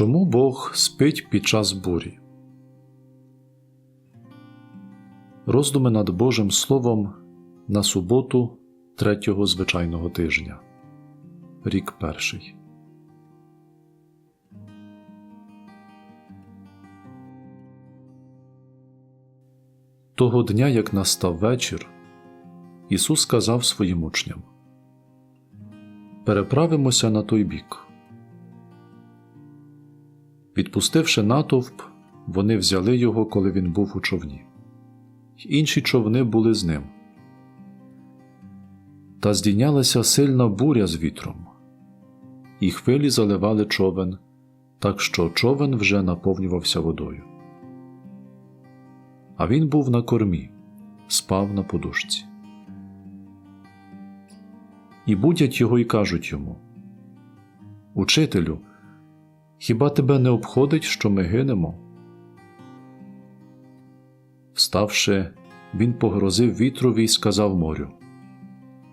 Чому Бог спить під час бурі? Роздуми над Божим Словом на суботу третього звичайного тижня. Рік перший. Того дня, як настав вечір, Ісус сказав своїм учням: Переправимося на той бік. Відпустивши натовп, вони взяли його, коли він був у човні. Інші човни були з ним. Та здійнялася сильна буря з вітром, і хвилі заливали човен, так що човен вже наповнювався водою. А він був на кормі, спав на подушці. І будять його й кажуть йому Учителю, хіба тебе не обходить, що ми гинемо? Вставши, він погрозив вітрові й сказав морю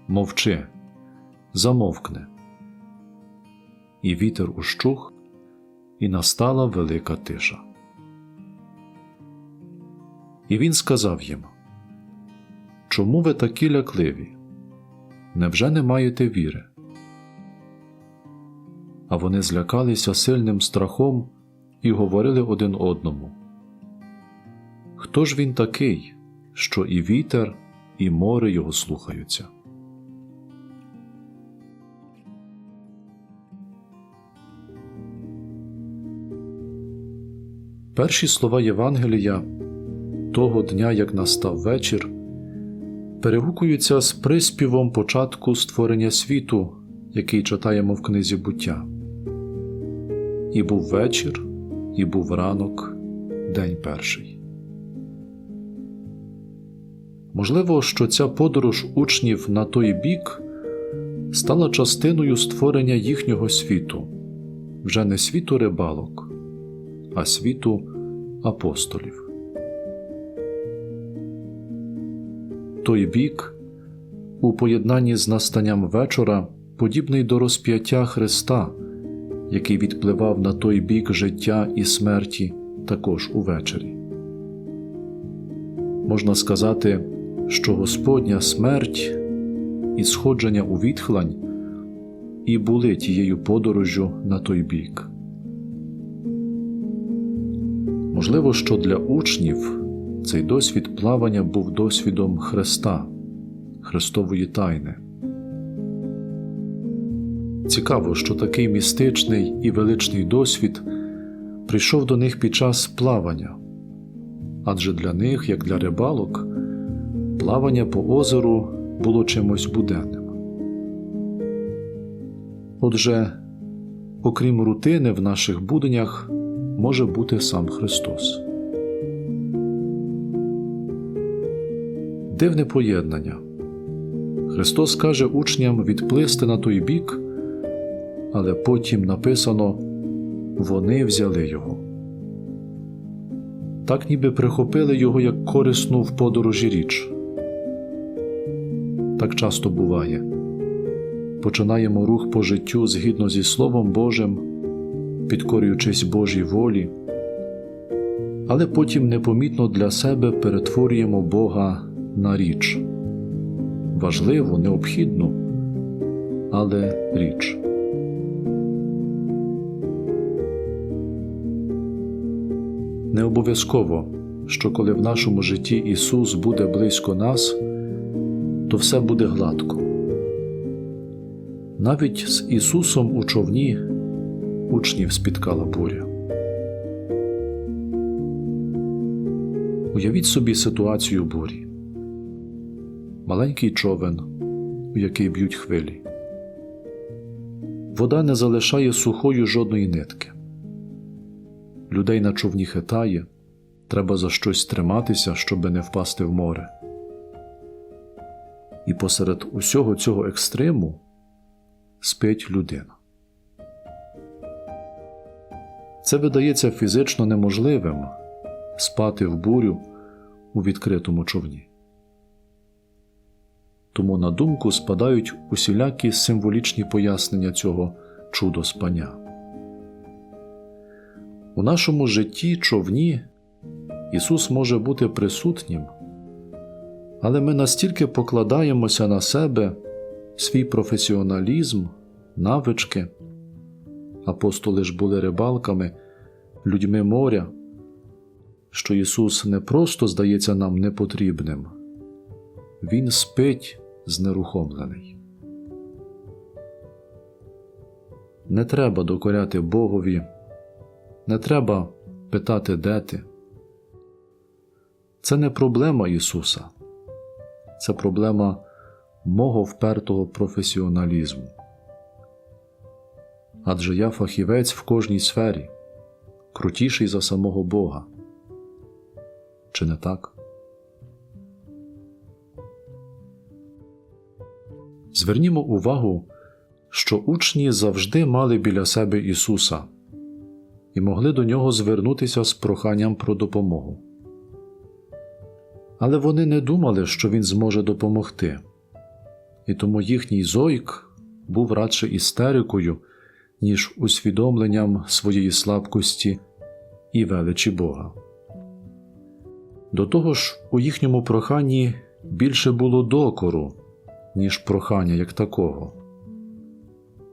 Мовчи, замовкне. І вітер ущух, і настала велика тиша. І він сказав їм Чому ви такі лякливі? Невже не маєте віри? А вони злякалися сильним страхом і говорили один одному. Хто ж він такий, що і вітер, і море його слухаються? Перші слова Євангелія того дня, як настав вечір, перегукуються з приспівом початку створення світу, який читаємо в книзі буття. І був вечір, і був ранок, день перший. Можливо, що ця подорож учнів на той бік стала частиною створення їхнього світу, вже не світу рибалок, а світу апостолів. Той бік, у поєднанні з настанням вечора, подібний до розп'яття Христа, який відпливав на той бік життя і смерті також увечері. Можна сказати, що Господня смерть і сходження у відхлань і були тією подорожжю на той бік. Можливо, що для учнів цей досвід плавання був досвідом Христа, Христової тайни. Цікаво, що такий містичний і величний досвід прийшов до них під час плавання, адже для них, як для рибалок, плавання по озеру було чимось буденним. Отже, окрім рутини в наших буденнях може бути сам Христос. Дивне поєднання. Христос каже учням відплисти на той бік, але потім написано вони взяли його. Так ніби прихопили його як корисну в подорожі річ. Так часто буває. Починаємо рух по життю згідно зі Словом Божим, підкорюючись Божій волі, але потім непомітно для себе перетворюємо Бога на річ важливу, необхідну, але річ. Не обов'язково, що коли в нашому житті Ісус буде близько нас, то все буде гладко. Навіть з Ісусом у човні учнів спіткала буря. Уявіть собі ситуацію бурі. Маленький човен, у який б'ють хвилі. Вода не залишає сухою жодної нитки. Людей на човні хитає, треба за щось триматися, щоби не впасти в море. І посеред усього цього екстриму спить людина. Це видається фізично неможливим спати в бурю у відкритому човні. Тому на думку спадають усілякі символічні пояснення цього чудо спання. У нашому житті човні Ісус може бути присутнім, але ми настільки покладаємося на себе, свій професіоналізм, навички. Апостоли ж були рибалками, людьми моря, що Ісус не просто здається нам непотрібним, Він спить знерухомлений. Не треба докоряти Богові, не треба питати, де ти. Це не проблема Ісуса, це проблема мого впертого професіоналізму. Адже я фахівець в кожній сфері, крутіший за самого Бога. Чи не так? Звернімо увагу, що учні завжди мали біля себе Ісуса і могли до нього звернутися з проханням про допомогу. Але вони не думали, що Він зможе допомогти, і тому їхній зойк був радше істерикою, ніж усвідомленням своєї слабкості і величі Бога. До того ж, у їхньому проханні більше було докору, ніж прохання як такого.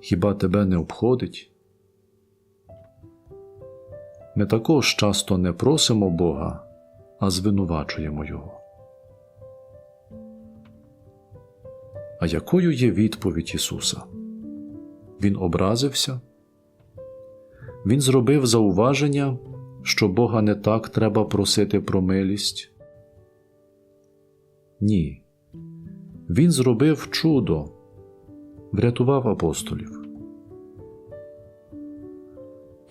Хіба тебе не обходить? Ми також часто не просимо Бога, а звинувачуємо Його. А якою є відповідь Ісуса? Він образився? Він зробив зауваження, що Бога не так треба просити про милість? Ні. Він зробив чудо, врятував апостолів.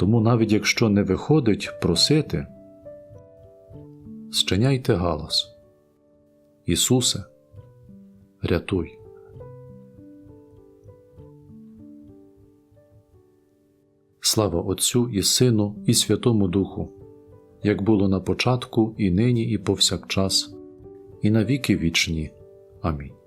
Тому навіть якщо не виходить просити, щиняйте галас. Ісусе, рятуй. Слава Отцю і Сину, і Святому Духу, як було на початку, і нині, і повсякчас, і на віки вічні. Амінь.